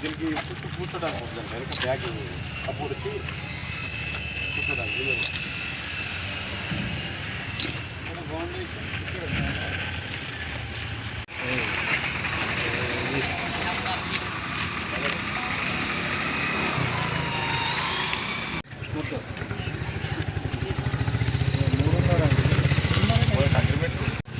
దీనికి చుట్టూ కూర్చోడానికి ఉంటుంది వెనక బ్యాగ్ అప్పుడు వచ్చి కూర్చోడానికి వీలు. ఇక్కడ బాగుంది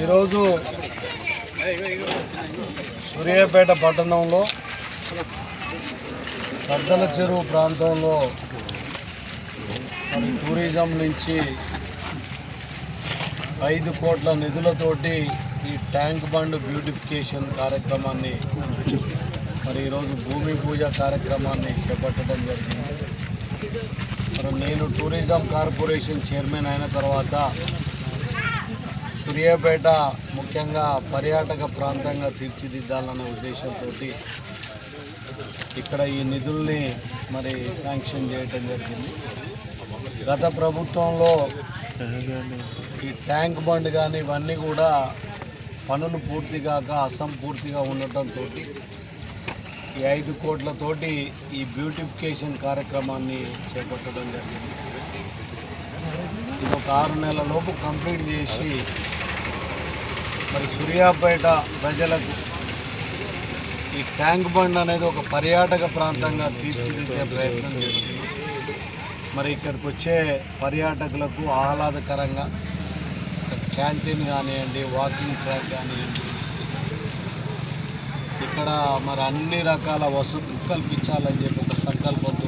ఈరోజు సూర్యాపేట పట్టణంలో సద్దల చెరువు ప్రాంతంలో మరి టూరిజం నుంచి ఐదు కోట్ల నిధులతోటి ఈ ట్యాంక్ బండ్ బ్యూటిఫికేషన్ కార్యక్రమాన్ని మరి ఈరోజు భూమి పూజ కార్యక్రమాన్ని చేపట్టడం జరిగింది. మరి నేను టూరిజం కార్పొరేషన్ చైర్మన్ అయిన తర్వాత సూర్యాపేట ముఖ్యంగా పర్యాటక ప్రాంతంగా తీర్చిదిద్దాలనే ఉద్దేశంతో ఇక్కడ ఈ నిధుల్ని మరి శాంక్షన్ చేయటం జరిగింది. గత ప్రభుత్వంలో ఈ ట్యాంక్ బండ్ కానీ ఇవన్నీ కూడా పనులు పూర్తి కాక అసంపూర్తిగా ఉండటంతో ఈ ఐదు కోట్లతోటి ఈ బ్యూటిఫికేషన్ కార్యక్రమాన్ని చేపట్టడం జరిగింది. ఇది ఒక ఆరు నెలల లోపు కంప్లీట్ చేసి మరి సూర్యాపేట ప్రజలకు ఈ ట్యాంక్ బండ్ అనేది ఒక పర్యాటక ప్రాంతంగా తీర్చిదిద్దే ప్రయత్నం చేస్తుంది. మరి ఇక్కడికి వచ్చే పర్యాటకులకు ఆహ్లాదకరంగా క్యాంటీన్ కానివ్వండి వాకింగ్ ట్రాక్ కానివ్వండి ఇక్కడ మరి అన్ని రకాల వసతులు కల్పించాలని చెప్పి ఒక సంకల్పంతో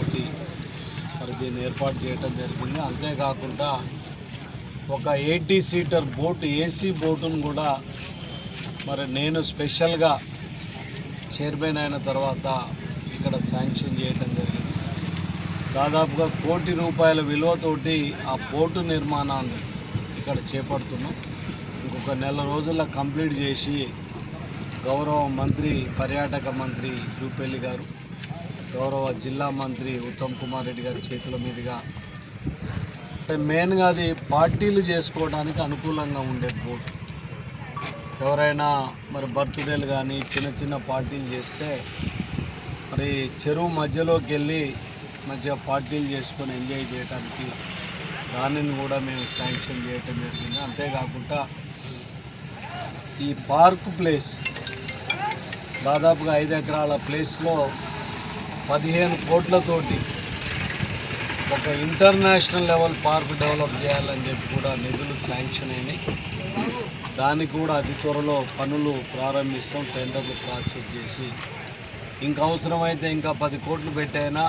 మరి దీన్ని ఏర్పాటు చేయడం జరిగింది. అంతేకాకుండా ఒక ఎయిటీ సీటర్ బోటు ఏసీ బోటును కూడా మరి నేను స్పెషల్గా చైర్మన్ అయిన తర్వాత ఇక్కడ శాంక్షన్ చేయడం జరిగింది. దాదాపుగా కోటి రూపాయల విలువతోటి ఆ బోటు నిర్మాణాన్ని ఇక్కడ చేపడుతున్నాం. ఇంకొక నెల రోజుల్లో కంప్లీట్ చేసి గౌరవ మంత్రి పర్యాటక మంత్రి జూపల్లి గారు గౌరవ జిల్లా మంత్రి ఉత్తమ్ కుమార్ రెడ్డి గారి చేతుల మీదుగా అంటే మెయిన్గా అది పార్టీలు చేసుకోవడానికి అనుకూలంగా ఉండే బోర్డు ఎవరైనా మరి బర్త్డేలు కానీ చిన్న చిన్న పార్టీలు చేస్తే మరి చెరువు మధ్యలోకి వెళ్ళి మధ్య పార్టీలు చేసుకొని ఎంజాయ్ చేయడానికి దానిని కూడా మేము శాంక్షన్ చేయటం జరిగింది. అంతేకాకుండా ఈ పార్క్ ప్లేస్ దాదాపుగా ఐదు ఎకరాల ప్లేస్లో పదిహేను కోట్లతోటి ఒక ఇంటర్నేషనల్ లెవెల్ పార్క్ డెవలప్ చేయాలని చెప్పి కూడా నిధులు శాంక్షన్ అయినాయి. దానికి కూడా అతి త్వరలో పనులు ప్రారంభిస్తాం టెండర్లు ప్రాసెస్ చేసి. ఇంకా అవసరమైతే ఇంకా పది కోట్లు పెట్టైనా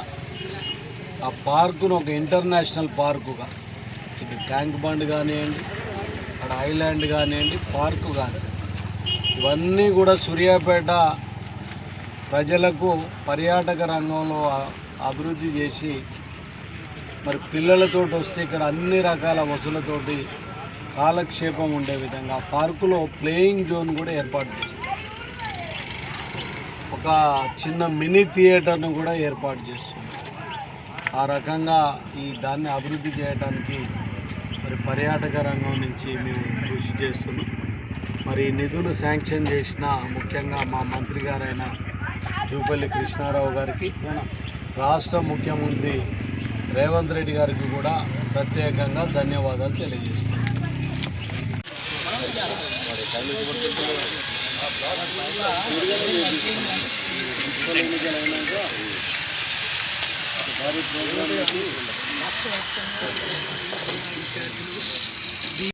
ఆ పార్కును ఒక ఇంటర్నేషనల్ పార్కుగా ఇది ట్యాంక్ బండ్ కానివ్వండి అక్కడ ఐలాండ్ కానివ్వండి పార్కు కానీ ఇవన్నీ కూడా సూర్యాపేట ప్రజలకు పర్యాటక రంగంలో అభివృద్ధి చేసి మరి పిల్లలతో వస్తే ఇక్కడ అన్ని రకాల వసతులతోటి కాలక్షేపం ఉండే విధంగా పార్కులో ప్లేయింగ్ జోన్ కూడా ఏర్పాటు చేస్తారు. ఒక చిన్న మినీ థియేటర్ను కూడా ఏర్పాటు చేస్తుంది. ఆ రకంగా ఈ దాన్ని అభివృద్ధి చేయడానికి మరి పర్యాటక రంగం నుంచి మేము కృషి చేస్తున్నాం. మరి నిధులు శాంక్షన్ చేసిన ముఖ్యంగా మా మంత్రి గారైన జూపల్లి కృష్ణారావు గారికి రాష్ట్ర ముఖ్యమంత్రి రేవంత్ రెడ్డి గారికి కూడా ప్రత్యేకంగా ధన్యవాదాలు తెలియజేస్తున్నాను భారీ